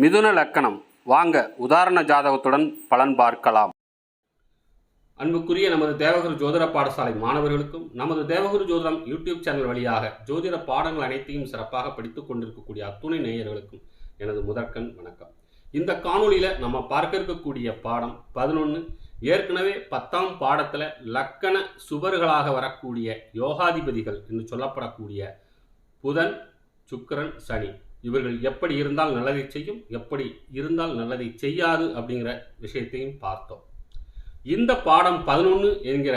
மிதுன லக்கணம். வாங்க உதாரண ஜாதகத்துடன் பலன் பார்க்கலாம். அன்புக்குரிய நமது தேவகுரு ஜோதிட பாடசாலை மாணவர்களுக்கும் நமது தேவகுரு ஜோதிடம் யூடியூப் சேனல் வழியாக ஜோதிட பாடங்கள் அனைத்தையும் சிறப்பாக படித்துக் கொண்டிருக்கக்கூடிய அத்துணை நேயர்களுக்கும் எனது முதற்கண் வணக்கம். இந்த காணொலியில் நம்ம பார்க்க இருக்கக்கூடிய பாடம் பதினொன்று ஏற்கனவே பத்தாம் பாடத்தில் லக்கண சுவர்களாக வரக்கூடிய யோகாதிபதிகள் என்று சொல்லப்படக்கூடிய புதன் சுக்கரன் சனி. இவர்கள் எப்படி இருந்தால் நல்லதை செய்யும் எப்படி இருந்தால் நல்லதை செய்யாது அப்படிங்கிற விஷயத்தையும் பார்த்தோம். இந்த பாடம் பதினொன்று என்கிற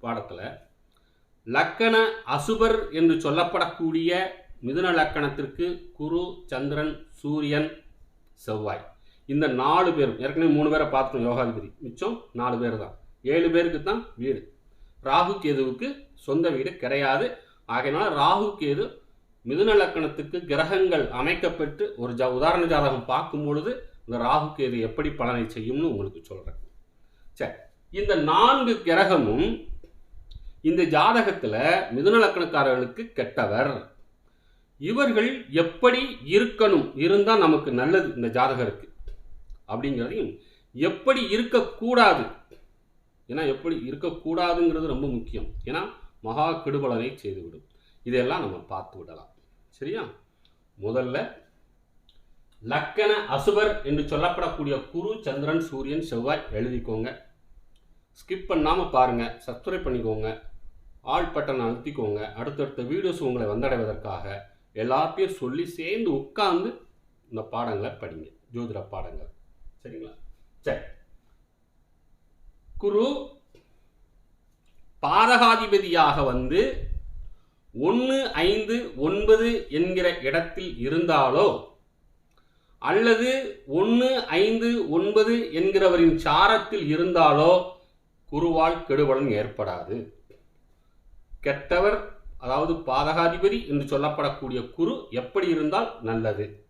பாடத்தில் லக்கண அசுபர் என்று சொல்லப்படக்கூடிய மிதுன லக்கணத்திற்கு குரு சந்திரன் சூரியன் செவ்வாய். இந்த நாலு பேரும் ஏற்கனவே மூணு பேரை பார்த்துட்டோம் யோகாதிபதி. மிச்சம் நாலு பேர் தான். ஏழு பேருக்கு தான் வீடு. ராகு கேதுவுக்கு சொந்த வீடு கிடையாது. ஆகையினால ராகு கேது மிதுன லக்கணத்துக்கு கிரகங்கள் அமைக்கப்பட்டு ஒரு ஜா உதாரண ஜாதகம் பார்க்கும் பொழுது இந்த ராகுக்கு இது எப்படி பலனை செய்யும்னு உங்களுக்கு சொல்கிறேன் சரி இந்த நான்கு கிரகமும் இந்த ஜாதகத்தில் மிதுன லக்கணக்காரர்களுக்கு கெட்டவர். இவர்கள் எப்படி இருக்கணும் இருந்தால் நமக்கு நல்லது இந்த ஜாதகருக்கு அப்படிங்கிறதையும் எப்படி இருக்கக்கூடாது? ஏன்னா எப்படி இருக்கக்கூடாதுங்கிறது ரொம்ப முக்கியம். ஏன்னா மகா கெடுபலனை செய்துவிடும். இதையெல்லாம் நம்ம பார்த்து விடலாம். சரியா? முதல்ல லக்கண அசுபர் என்று சொல்லப்படக்கூடிய குரு சந்திரன் சூரியன் செவ்வாய் எழுதிக்கோங்க. ஸ்கிப் பண்ணாமல் பாருங்கள் சப்ஸ்கிரைப் பண்ணிக்கோங்க. ஆல் பட்டன் அழுத்திக்கோங்க. அடுத்தடுத்த வீடியோஸ் உங்களை வந்தடைவதற்காக எல்லாத்தையும் சொல்லி சேர்ந்து உட்கார்ந்து இந்த பாடங்களை படிங்க. ஜோதிட பாடங்கள். சரிங்களா? சரி. குரு பாதகாதிபதியாக வந்து ஒன்று ஐந்து ஒன்பது என்கிற இடத்தில் இருந்தாலோ அல்லது ஒன்று ஐந்து ஒன்பது என்கிறவரின் சாரத்தில் இருந்தாலோ குருவால் கெடுபலன் ஏற்படாது. கெட்டவர் அதாவது பாதகாதிபதி என்று சொல்லப்படக்கூடிய குரு எப்படி இருந்தால் நல்லது.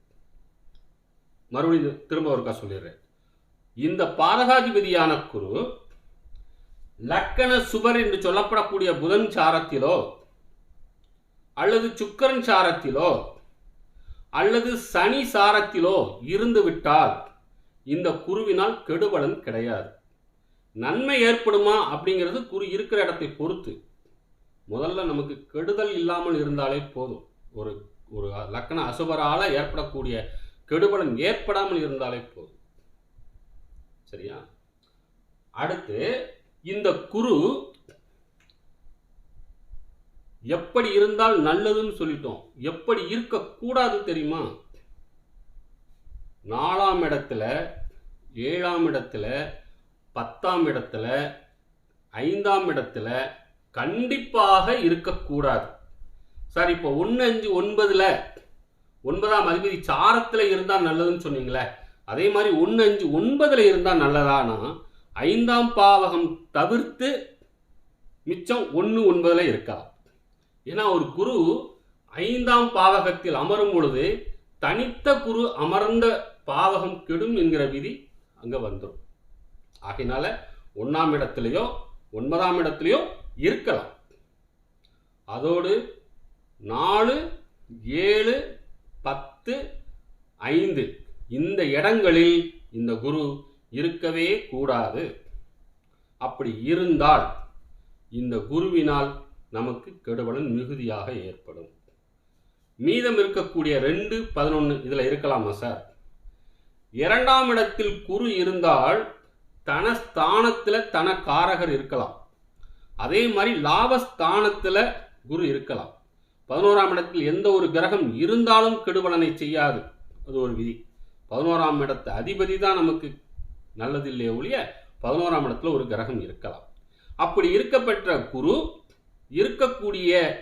மறுபடியும் திரும்ப ஒருக்கா சொல்லிடுறேன். இந்த பாதகாதிபதியான குரு லக்கண சுபர் என்று சொல்லப்படக்கூடிய புதன் சாரத்திலோ அல்லது சுக்கரன் சாரத்திலோ அல்லது சனி சாரத்திலோ இருந்து விட்டால் இந்த குருவினால் கெடுபலன் கிடையாது. நன்மை ஏற்படுமா அப்படிங்கிறது குரு இருக்கிற இடத்தை பொறுத்து. முதல்ல நமக்கு கெடுதல் இல்லாமல் இருந்தாலே போதும். ஒரு ஒரு லக்கண அசுபரால் ஏற்படக்கூடிய கெடுபலன் ஏற்படாமல் இருந்தாலே போதும். சரியா? அடுத்து இந்த குரு எப்படி இருந்தால் நல்லதுன்னு சொல்லிட்டோம். எப்படி இருக்கக்கூடாது தெரியுமா? நாலாம் இடத்துல ஏழாம் இடத்துல பத்தாம் இடத்துல ஐந்தாம் இடத்துல கண்டிப்பாக இருக்கக்கூடாது. சார் இப்போ ஒன்று அஞ்சு ஒன்பதுல ஒன்பதாம் அதிபதி சாரத்தில் இருந்தால் நல்லதுன்னு சொன்னீங்களே அதே மாதிரி ஒன்று அஞ்சு ஒன்பதுல இருந்தால் நல்லதானா? ஐந்தாம் பாவகம் தவிர்த்து மிச்சம் ஒன்று ஒன்பதில் இருக்கலாம். ஏன்னா ஒரு குரு ஐந்தாம் பாவகத்தில் அமரும் பொழுது தனித்த குரு அமர்ந்த பாவகம் கெடும் என்கிற விதி அங்கே வந்துடும் ஆகையினால ஒன்றாம் இடத்துலையோ ஒன்பதாம் இடத்துலையோ இருக்கலாம். அதோடு நாலு ஏழு பத்து ஐந்து இந்த இடங்களில் இந்த குரு இருக்கவே கூடாது. அப்படி இருந்தால் இந்த குருவினால் நமக்கு கெடுபலன் மிகுதியாக ஏற்படும். மீதம் இருக்கக்கூடிய ரெண்டு பதினொன்று இதில் இருக்கலாமா சார் இரண்டாம் இடத்தில் குரு இருந்தால் தன ஸ்தானத்தில் தன காரகர் இருக்கலாம். அதே மாதிரி லாபஸ்தானத்தில் குரு இருக்கலாம். பதினோராம் இடத்தில் எந்த ஒரு கிரகம் இருந்தாலும் கெடுபலனை செய்யாது. அது ஒரு விதி. பதினோராம் இடத்து அதிபதி தான் நமக்கு நல்லதில்லையே ஒழிய பதினோராம் இடத்துல ஒரு கிரகம் இருக்கலாம். அப்படி இருக்கப்பெற்ற குரு இருக்கக்கூடிய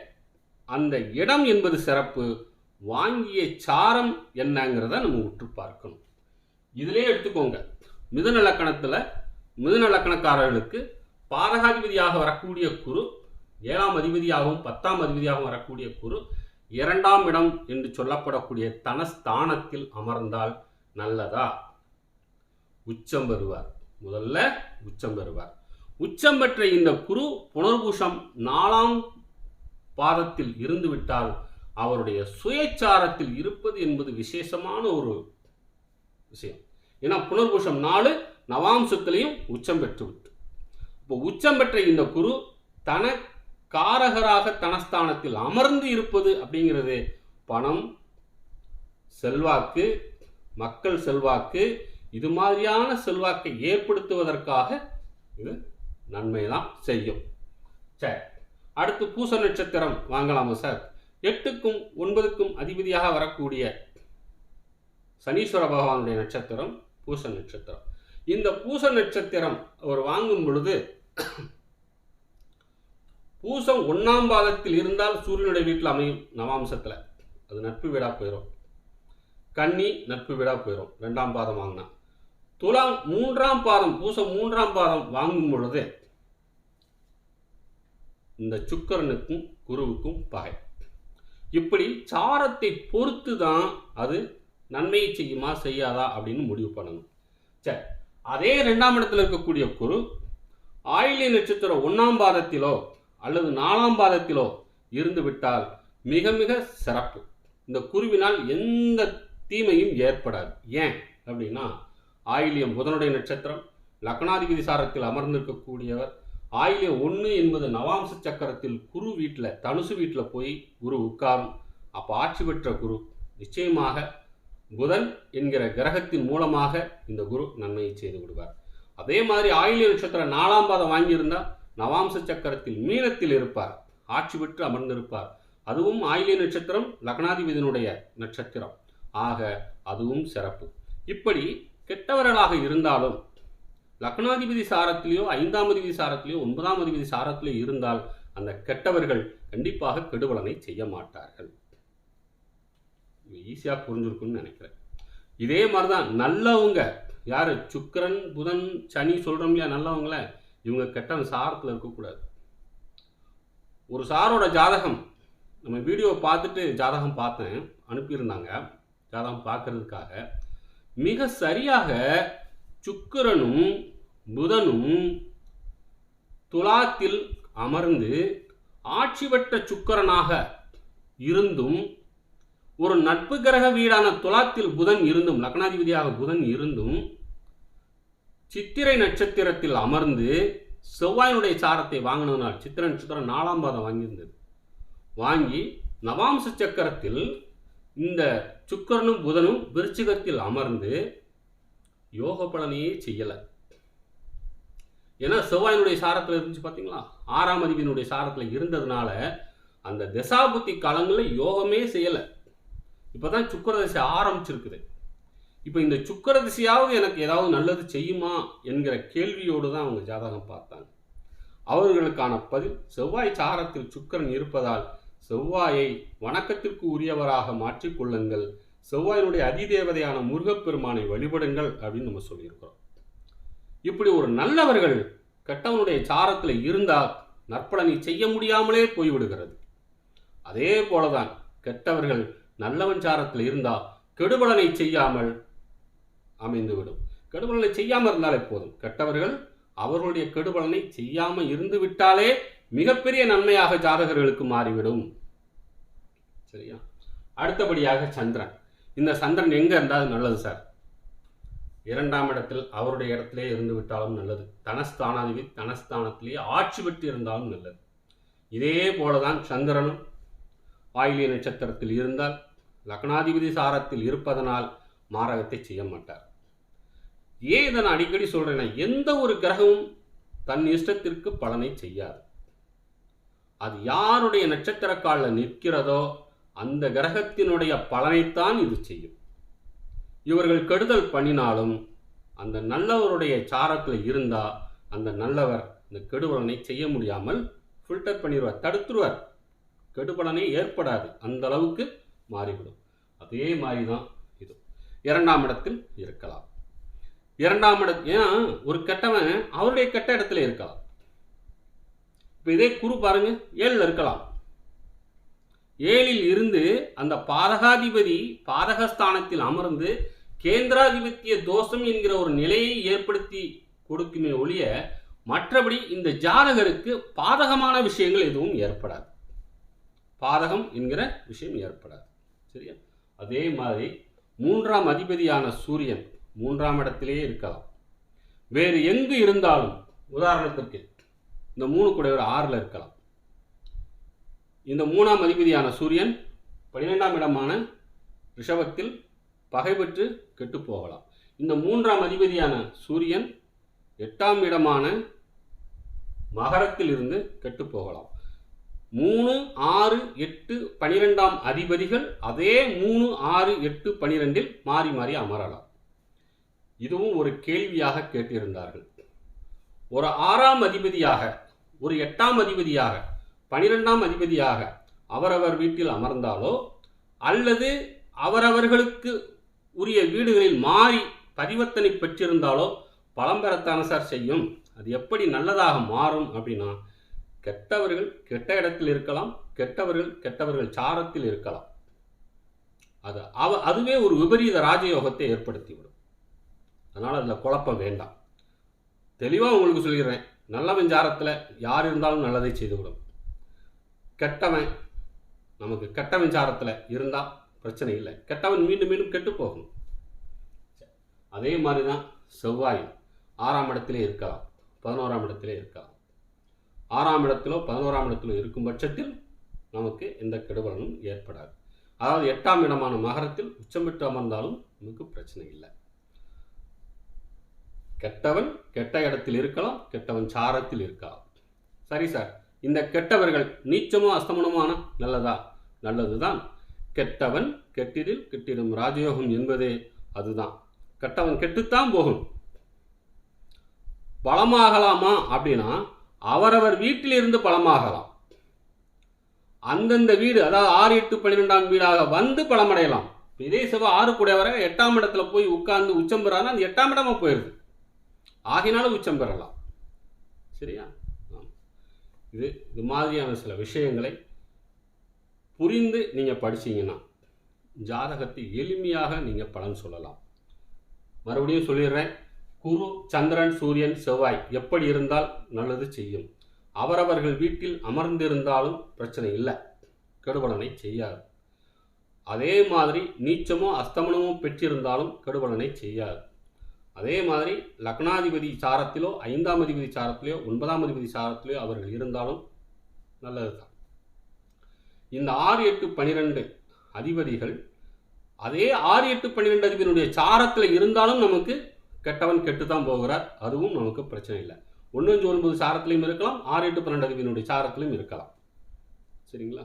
அந்த இடம் என்பது சிறப்பு வாங்கிய சாரம் என்னங்கிறத நம்ம உற்று பார்க்கணும். இதிலே எடுத்துக்கோங்க. மிதுன லக்கணத்தில் மிதுன லக்கணக்காரர்களுக்கு பாதகாதிபதியாக வரக்கூடிய குரு ஏழாம் அதிபதியாகவும் பத்தாம் அதிபதியாகவும் வரக்கூடிய குரு இரண்டாம் இடம் என்று சொல்லப்படக்கூடிய தனஸ்தானத்தில் அமர்ந்தால் நல்லதா? உச்சம் பெறுவார். முதல்ல உச்சம் பெறுவார். உச்சம் பெற்ற இந்த குரு புனர்பூஷம் நாலாம் பாதத்தில் இருந்துவிட்டால் அவருடைய சுயச்சாரத்தில் இருப்பது என்பது விசேஷமான ஒரு விஷயம். ஏன்னா புனர்பூஷம் நாலு நவாம்சத்திலையும் உச்சம் பெற்றுவிட்டு இப்போ உச்சம் பெற்ற இந்த குரு தன காரகராக தனஸ்தானத்தில் அமர்ந்து இருப்பது அப்படிங்கிறது பணம் செல்வாக்கு மக்கள் செல்வாக்கு இது மாதிரியான செல்வாக்கை ஏற்படுத்துவதற்காக இது நன்மை தான் செய்யும். சரி அடுத்து பூச நட்சத்திரம் வாங்கலாமா சார் எட்டுக்கும் ஒன்பதுக்கும் அதிபதியாக வரக்கூடிய சனீஸ்வர பகவானுடைய நட்சத்திரம் பூச நட்சத்திரம். இந்த பூச நட்சத்திரம் அவர் வாங்கும் பொழுது பூசம் ஒன்னாம் பாதத்தில் இருந்தால் சூரியனுடைய வீட்டில் அமையும் நவாம்சத்தில். அது நட்பு வீடாக போயிடும் கன்னி நட்பு வீடாக போயிடும் ரெண்டாம் பாதம் வாங்கினா. துலாம் மூன்றாம் பாதம் பூசம் மூன்றாம் பாதம் வாங்கும் பொழுது இந்த சுக்கரனுக்கும் குருவுக்கும் பகை. இப்படி சாரத்தை பொறுத்து தான் அது நன்மையை செய்யுமா செய்யாதா அப்படின்னு முடிவு பண்ணணும். சரி அதே ரெண்டாம் இடத்துல இருக்கக்கூடிய குரு ஆயிலி நட்சத்திரம் ஒன்றாம் பாதத்திலோ அல்லது நாலாம் பாதத்திலோ இருந்து விட்டால் மிக மிக சிறப்பு. இந்த குருவினால் எந்த தீமையும் ஏற்படாது. ஏன் அப்படின்னா ஆயிலியம் புதனுடைய நட்சத்திரம் லக்னாதிபதி சாரத்தில் அமர்ந்திருக்கக்கூடியவர். ஆயிலியம் ஒன்று என்பது நவாம்ச சக்கரத்தில் குரு வீட்டில் தனுசு வீட்டில் போய் குரு உட்காரும். அப்போ ஆட்சி பெற்ற குரு நிச்சயமாக புதன் என்கிற கிரகத்தின் மூலமாக இந்த குரு நன்மையை செய்து விடுவார் அதே மாதிரி ஆயிலிய நட்சத்திரம் நாலாம் பாதம் வாங்கியிருந்தால் நவாம்ச சக்கரத்தில் மீனத்தில் இருப்பார். ஆட்சி பெற்று அமர்ந்திருப்பார். அதுவும் ஆயிலிய நட்சத்திரம் லக்னாதிபதியினுடைய நட்சத்திரம். ஆக அதுவும் சிறப்பு. இப்படி கெட்டவர்களாக இருந்தாலும் லக்னாதிபதி சாரத்திலேயோ ஐந்தாம் அதிபதி சாரத்திலேயோ ஒன்பதாம் அதிபதி சாரத்திலேயோ இருந்தால் அந்த கெட்டவர்கள் கண்டிப்பாக கெடுபலனை செய்ய மாட்டார்கள். ஈஸியாக புரிஞ்சிருக்குன்னு நினைக்கிறேன். இதே மாதிரி தான் நல்லவங்க யார்? சுக்கரன் புதன் சனி சொல்கிறோம் இல்லையா? நல்லவங்கள இவங்க கெட்டவன் சாரத்தில் இருக்கக்கூடாது. ஒரு சாரோட ஜாதகம் நம்ம வீடியோ பார்த்துட்டு ஜாதகம் பார்த்தேன் அனுப்பியிருந்தாங்க. ஜாதகம் பார்க்கறதுக்காக மிக சரியாக சுக்கிரனும் புதனும் துலாத்தில் அமர்ந்து ஆட்சி பெற்ற சுக்கிரனாக இருந்தும் ஒரு நட்பு கிரக வீடான துலாத்தில் புதன் இருந்தும் லக்னாதிபதியாக புதன் இருந்தும் சித்திரை நட்சத்திரத்தில் அமர்ந்து செவ்வாயினுடைய சாரத்தை வாங்கினதுனால் சித்திர நட்சத்திரம் நாலாம் பாதம் வாங்கியிருந்தது. வாங்கி நவாம்ச சக்கரத்தில் இந்த சுக்கரனும் புதனும் விருச்சிகத்தில் அமர்ந்து யோக பலனையே செய்யலை. ஏன்னா செவ்வாயினுடைய சாரத்தில் இருந்துச்சு பார்த்தீங்களா ஆறாம் அதிபதியினுடைய சாரத்தில் இருந்ததுனால அந்த தசாபுத்தி காலங்களில் யோகமே செய்யலை. இப்போ தான் சுக்கர திசை ஆரம்பிச்சிருக்குது. இப்போ இந்த சுக்கர திசையாவது எனக்கு ஏதாவது நல்லது செய்யுமா என்கிற கேள்வியோடு தான் அவங்க ஜாதகம் பார்த்தாங்க. அவர்களுக்கான பதில் செவ்வாய் சாரத்தில் சுக்கரன் இருப்பதால் செவ்வாயை வணக்கத்திற்கு உரியவராக மாற்றிக்கொள்ளுங்கள் செவ்வாயினுடைய அதிதேவதையான முருகப்பெருமானை வழிபடுங்கள் அப்படின்னு நம்ம சொல்லியிருக்கிறோம். இப்படி ஒரு நல்லவர்கள் கெட்டவனுடைய சாரத்தில் இருந்தால் நற்பலனை செய்ய முடியாமலே போய்விடுகிறது. அதே போலதான் கெட்டவர்கள் நல்லவன் சாரத்தில் இருந்தால் கெடுபலனை செய்யாமல் அமைந்துவிடும். கெடுபலனை செய்யாமல் இருந்தாலே போதும். கெட்டவர்கள் அவர்களுடைய கெடுபலனை செய்யாமல் இருந்து விட்டாலே மிகப்பெரிய நன்மையாக ஜாதகர்களுக்கு மாறிவிடும். சரியா? அடுத்தபடியாக சந்திரன். இந்த சந்திரன் எங்க இருந்தால் நல்லது சார்? இரண்டாம் இடத்தில் அவருடைய இடத்திலே இருந்து விட்டாலும் நல்லது. தனஸ்தானாதிபதி தனஸ்தானத்திலேயே ஆட்சி பெற்று இருந்தாலும் நல்லது. இதே போலதான் சந்திரனும் ஆயிலிய நட்சத்திரத்தில் இருந்தால் லக்னாதிபதி சாரத்தில் இருப்பதனால் மாரகத்தை செய்ய மாட்டார். ஏன் இதை நான் அடிக்கடி சொல்றேன்னா எந்த ஒரு கிரகமும் தன் இஷ்டத்திற்கு பலனை செய்யாது. அது யாருடைய நட்சத்திர காலில் நிற்கிறதோ அந்த கிரகத்தினுடைய பலனைத்தான் இது செய்யும். இவர்கள் கெடுதல் பண்ணினாலும் அந்த நல்லவருடைய சாரத்தில் இருந்தால் அந்த நல்லவர் இந்த கெடுபலனை செய்ய முடியாமல் ஃபில்டர் பண்ணிடுவார் தடுத்துருவார். கெடுபலனை ஏற்படாது. அந்த அளவுக்கு மாறிவிடும். அதே மாதிரி தான் இது. இரண்டாம் இடத்தில் இருக்கலாம். இரண்டாம் இடம் ஏன்னா ஒரு கெட்டவன் அவருடைய கெட்ட இடத்துல இருக்கலாம். இப்போ இதே குரு பாருங்க ஏழில் இருக்கலாம். ஏழில் இருந்து அந்த பாதகாதிபதி பாதகஸ்தானத்தில் அமர்ந்து கேந்திராதிபத்திய தோஷம் என்கிற ஒரு நிலையை ஏற்படுத்தி கொடுக்குமே ஒழிய மற்றபடி இந்த ஜாதகருக்கு பாதகமான விஷயங்கள் எதுவும் ஏற்படாது. பாதகம் என்கிற விஷயம் ஏற்படாது. சரியா? அதே மாதிரி மூன்றாம் அதிபதியான சூரியன் மூன்றாம் இடத்திலேயே இருக்கலாம். வேறு எங்கு இருந்தாலும் உதாரணத்திற்கு இந்த மூணு கூட ஒரு ஆறில் இருக்கலாம். இந்த மூணாம் அதிபதியான சூரியன் பன்னிரெண்டாம் இடமான ரிஷபத்தில் பகை பெற்று கெட்டு போகலாம். இந்த மூன்றாம் அதிபதியான சூரியன் எட்டாம் இடமான மகரத்தில் இருந்து கெட்டு போகலாம். மூணு ஆறு எட்டு பனிரெண்டாம் அதிபதிகள் அதே மூணு ஆறு எட்டு பனிரெண்டில் மாறி மாறி அமரலாம். இதுவும் ஒரு கேள்வியாக கேட்டிருந்தார்கள். ஒரு ஆறாம் அதிபதியாக ஒரு எட்டாம் அதிபதியாக பனிரெண்டாம் அதிபதியாக அவரவர் வீட்டில் அமர்ந்தாலோ அல்லது அவரவர்களுக்கு உரிய வீடுகளில் மாறி பரிவர்த்தனை பெற்றிருந்தாலோ பலம் பெறத்தான சார் செய்யும். அது எப்படி நல்லதாக மாறும் அப்படின்னா கெட்டவர்கள் கெட்ட இடத்தில் இருக்கலாம் கெட்டவர்கள் கெட்டவர்கள் சாரத்தில் இருக்கலாம். அது அவ அதுவே ஒரு விபரீத ராஜயோகத்தை ஏற்படுத்திவிடும். அதனால் அதில் குழப்பம் வேண்டாம். தெளிவாக உங்களுக்கு சொல்லிடுறேன். நல்லவன் சாரத்தில் யார் இருந்தாலும் நல்லதை செய்துவிடும். கெட்டவன் நமக்கு கெட்டவன் சாரத்தில் இருந்தால் பிரச்சனை இல்லை. கெட்டவன் மீண்டும் மீண்டும் கெட்டு போகும். அதே மாதிரி தான் செவ்வாய் ஆறாம் இடத்திலே இருக்கலாம் பதினோராம் இடத்திலே இருக்கலாம் ஆறாம் இடத்திலோ பதினோராம் இடத்திலோ இருக்கும் பட்சத்தில் நமக்கு எந்த கெடுபலனும் ஏற்படாது. அதாவது எட்டாம் இடமான மகரத்தில் உச்சமிட்டு அமர்ந்தாலும் நமக்கு பிரச்சனை இல்லை. கெட்டவன் கெட்ட இடத்தில் இருக்கலாம் கெட்டவன் சாரத்தில் இருக்கலாம். சரி சார் இந்த கெட்டவர்கள் நீச்சமோ அஸ்தமனமான நல்லதா? நல்லதுதான். கெட்டவன் கெட்டிடில் கெட்டிடும் ராஜயோகம் என்பதே அதுதான். கெட்டவன் கெட்டுத்தான் போகும். பலமாகலாமா அப்படின்னா அவரவர் வீட்டிலிருந்து பலமாகலாம். அந்தந்த வீடு அதாவது ஆறு எட்டு பன்னிரெண்டாம் வீடாக வந்து பலமடையலாம். இதே செவ்வாய் ஆறு கூடையவரை எட்டாம் இடத்துல போய் உட்கார்ந்து உச்சம் பெறானா? அந்த எட்டாம் இடமா போயிடுது ஆகினாலும் உச்சம் பெறலாம். சரியா? இது இது மாதிரியான சில விஷயங்களை புரிந்து நீங்கள் படிச்சிங்கன்னா ஜாதகத்தை எளிமையாக நீங்கள் பலன் சொல்லலாம். மறுபடியும் சொல்லிடுறேன். குரு சந்திரன் சூரியன் செவ்வாய் எப்படி இருந்தால் நல்லது செய்யும். அவரவர்கள் வீட்டில் அமர்ந்திருந்தாலும் பிரச்சனை இல்லை. கெடுபலனை செய்யாது. அதே மாதிரி நீச்சமும் அஸ்தமனமும் பெற்றிருந்தாலும் கெடுபலனை செய்யாது. அதே மாதிரி லக்னாதிபதி சாரத்திலோ ஐந்தாம் அதிபதி சாரத்திலையோ ஒன்பதாம் அதிபதி சாரத்திலோ அவர்கள் இருந்தாலும் நல்லது தான் இந்த ஆறு எட்டு பனிரெண்டு அதிபதிகள் அதே ஆறு எட்டு பன்னிரெண்டு அதிபதியினுடைய சாரத்தில் இருந்தாலும் நமக்கு கெட்டவன் கெட்டு தான் போகிறார். அதுவும் நமக்கு பிரச்சனை இல்லை. ஒன்று அஞ்சு ஒன்பது சாரத்திலையும் இருக்கலாம். ஆறு எட்டு பன்னெண்டு அதிபதியினுடைய சாரத்திலையும் இருக்கலாம். சரிங்களா?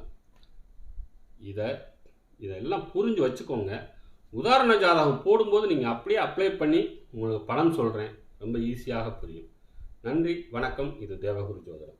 இதை இதெல்லாம் புரிஞ்சு வச்சுக்கோங்க. உதாரண ஜாதகம் போடும்போது நீங்கள் அப்படியே அப்ளை பண்ணி உங்களுக்கு படம் சொல்கிறேன் ரொம்ப ஈஸியாக புரியும். நன்றி வணக்கம். இது தேவகுரு ஜோதிடம்.